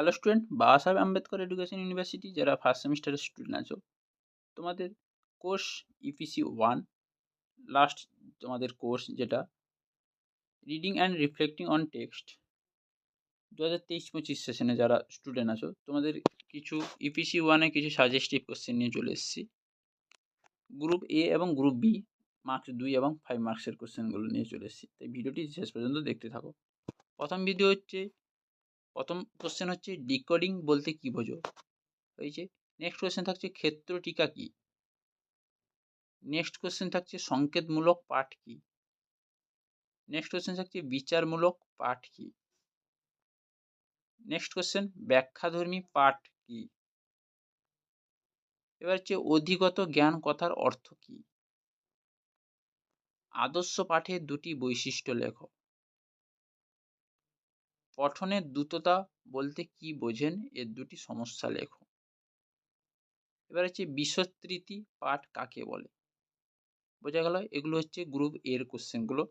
Hello student Baba Saheb Ambedkar education university যারা first সেমিস্টারের student আছো, তোমাদের কোর্স ইপিসি ওয়ান লাস্ট তোমাদের কোর্স যেটা reading and reflecting on text দু হাজার তেইশ পঁচিশ সেশনে যারা স্টুডেন্ট আছো, তোমাদের কিছু ইপিসি ওয়ানে কিছু সাজেস্টিভ কোশ্চেন নিয়ে চলে এসেছি। গ্রুপ এ এবং গ্রুপ বি মার্কস দুই এবং ফাইভ মার্কসের কোশ্চেনগুলো নিয়ে চলে এসেছি। তাই ভিডিওটি শেষ পর্যন্ত দেখতে থাকো। প্রথম ভিডিও হচ্ছে প্রথম কোশ্চেন হচ্ছে ডিকোডিং বলতে কী বোঝো? হয়েছে নেক্সট কোশ্চেন থাকছে, ক্ষেত্র টিকা কী? নেক্সট কোশ্চেন থাকছে, সংকেতমূলক পাঠ কী? নেক্সট কোশ্চেন থাকছে, বিচারমূলক পাঠ কী? নেক্সট কোশ্চেন ব্যাখ্যাধর্মী পাঠ কী? এবার হচ্ছে, অধিগত জ্ঞান কথার অর্থ কী? আদর্শ পাঠের দুটি বৈশিষ্ট্য লেখো। পঠনের দ্রুততা বলতে কি বোঝেন? এর দুটি সমস্যা লেখো। এবার হচ্ছে বিশ্বতৃতি পাঠ কাকে বলে? বোঝা গেল, এগুলো হচ্ছে গ্রুপ এর কোশ্চেনগুলো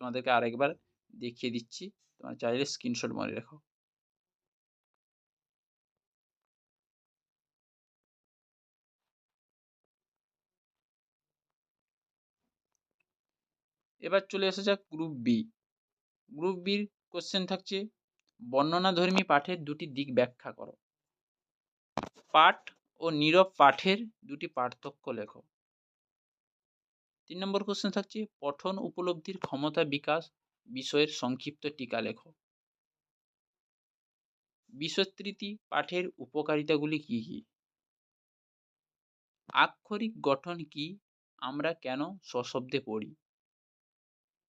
তোমাদেরকে আরেকবার দেখিয়ে দিচ্ছি। তোমরা চাইলে স্ক্রিনশট মনে রেখো। এবার চলে এসে যাক গ্রুপ বি গ্রুপ বির কোশ্চেন থাকছে বর্ণনাধর্মী পাঠের দুটি দিক ব্যাখ্যা করো। পাঠ ও নীরব পাঠের দুটি পার্থক্য লেখো। তিন নম্বর কোশ্চেন থাকছে, পঠন উপলব্ধির ক্ষমতা বিকাশ বিষয়ের সংক্ষিপ্ত টিকা লেখো। বিশ্বতৃতি পাঠের উপকারিতাগুলি কী কী? আক্ষরিক গঠন কি? আমরা কেন সশব্দে পড়ি?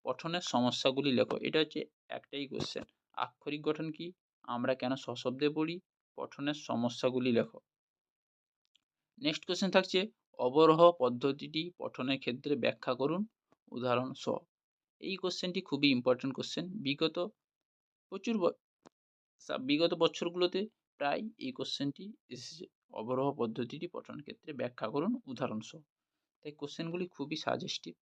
পঠনের সমস্যাগুলি লেখো। এটা হচ্ছে একটাই কোশ্চেন আক্ষরিক গঠন কি? আমরা কেন সশব্দে পড়ি? পঠনের সমস্যাগুলি লেখো। নেক্সট কোশ্চেন থাকছে, অবরোহ পদ্ধতিটি পঠনের ক্ষেত্রে ব্যাখ্যা করুন। উদাহরণ স। এই কোশ্চেনটি খুবই ইম্পর্টেন্ট কোশ্চেন বিগত প্রচুর বিগত বছরগুলোতে প্রায় এই কোশ্চেনটি এসেছে। অবরোহ পদ্ধতিটি পঠন ক্ষেত্রে ব্যাখ্যা করুন। উদাহরণ সহ তাই কোশ্চেনগুলি খুবই সাজেস্টিভ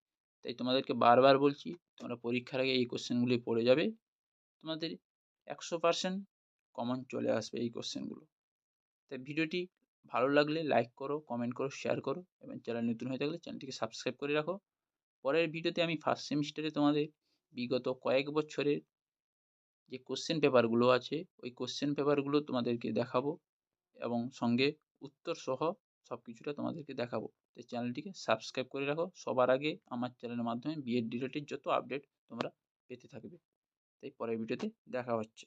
তাই তোমাদেরকে বারবার বলছি, তোমরা পরীক্ষার আগে এই কোশ্চেনগুলি পড়ে যাবে। তোমাদের একশো পার্সেন্ট কমন চলে আসবে এই কোশ্চেনগুলো তাই ভিডিওটি ভালো লাগলে লাইক করো কমেন্ট করো শেয়ার করো এবং চ্যানেল নতুন হয়ে থাকলে চ্যানেলটিকে সাবস্ক্রাইব করে রাখো। পরের ভিডিওতে আমি ফার্স্ট সেমিস্টারে তোমাদের বিগত কয়েক বছরের যে কোশ্চেন পেপারগুলো আছে, ওই কোশ্চেন পেপারগুলো তোমাদেরকে দেখাবো এবং সঙ্গে উত্তর সহ সব কিছুটা তোমাদেরকে দেখাবো। তাই চ্যানেলটিকে সাবস্ক্রাইব করে রাখো। সবার আগে আমার চ্যানেলের মাধ্যমে বিএড রিলেটেড যত আপডেট তোমরা পেতে থাকবে। তাই পরের ভিডিওতে দেখা হচ্ছে।